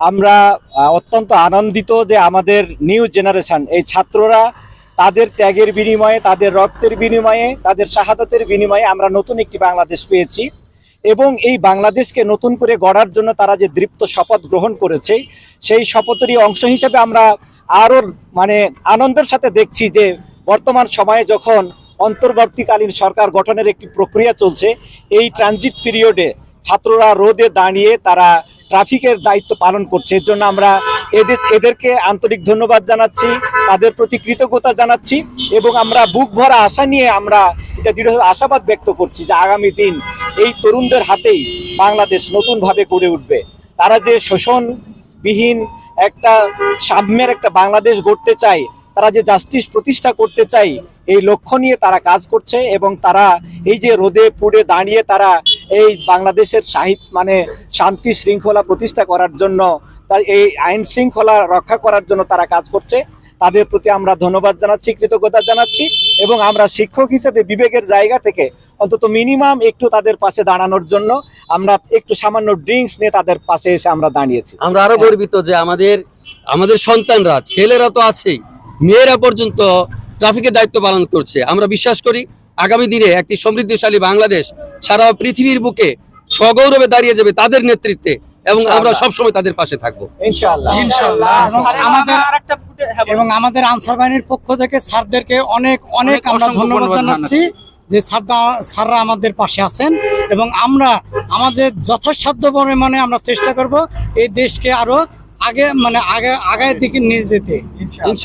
আমরা অত্যন্ত আনন্দিত যে আমাদের নিউ জেনারেশন, এই ছাত্ররা তাদের ত্যাগের বিনিময়ে, তাদের রক্তের বিনিময়ে, তাদের শাহাদতের বিনিময়ে আমরা নতুন একটি বাংলাদেশ পেয়েছি। এবং এই বাংলাদেশকে নতুন করে গড়ার জন্য তারা যে দৃপ্ত শপথ গ্রহণ করেছে, সেই শপথেরই অংশ হিসেবে আমরা আরও মানে আনন্দের সাথে দেখছি যে বর্তমান সময়ে যখন অন্তর্বর্তীকালীন সরকার গঠনের একটি প্রক্রিয়া চলছে, এই ট্রানজিট পিরিয়ডে ছাত্ররা রোদে দাঁড়িয়ে তারা ট্রাফিকের দায়িত্ব পালন করছে। এর জন্য আমরা এদের এদেরকে আন্তরিক ধন্যবাদ জানাচ্ছি, তাদের প্রতি কৃতজ্ঞতা জানাচ্ছি এবং আমরা বুক ভরা আশা নিয়ে আমরা এটা দৃঢ় আশাবাদ ব্যক্ত করছি যে আগামী দিন এই তরুণদের হাতেই বাংলাদেশ নতুনভাবে গড়ে উঠবে। তারা যে শোষণবিহীন একটা সাম্যের একটা বাংলাদেশ গড়তে চায়, তারা যে জাস্টিস প্রতিষ্ঠা করতে চাই এই লক্ষ্য নিয়ে তারা কাজ করছে এবং তারা এই যে রোদে পুড়ে দাঁড়িয়ে তারা এই বাংলাদেশের সাহিত্য মানে শান্তি শৃঙ্খলা প্রতিষ্ঠা করার জন্য তা- এই আইন শৃঙ্খলা রক্ষা করার জন্য তারা কাজ করছে। তাদের প্রতি আমরা ধন্যবাদ জানাচ্ছি, কৃতজ্ঞতা জানাচ্ছি এবং আমরা শিক্ষক হিসেবে বিবেকের জায়গা থেকে অন্তত মিনিমাম একটু তাদের পাশে দাঁড়ানোর জন্য আমরা একটু সামান্য ড্রিঙ্কস নিয়ে তাদের পাশে এসে আমরা দাঁড়িয়েছি। আমরা আরও গর্বিত যে আমাদের আমাদের সন্তানরা, ছেলেরা তো আছেই, মেয়েরা পর্যন্ত ট্রাফিকের দায়িত্ব পালন করছে। আমরা বিশ্বাস করি আগামী দিনে একটি সমৃদ্ধশালী বাংলাদেশ সারা পৃথিবীর বুকে সগৌরবে দাঁড়িয়ে যাবে তাদের নেতৃত্বে এবং আমরা সবসময় তাদের পাশে থাকব। ইনশাআল্লাহ। ইনশাআল্লাহ। এবং আমাদের আনসার বাহিনীর পক্ষ থেকে স্যারদেরকে অনেক অনেক আমরা ধন্যবাদ জানাচ্ছি যে স্যাররা স্যাররা আমাদের পাশে আছেন এবং আমরা আমাদের যথাসাধ্য পরিমাণে আমরা চেষ্টা করব এই দেশকে আরও আগে মানে আগে আগায় দিকে নিয়ে যেতে। ইনশাআল্লাহ।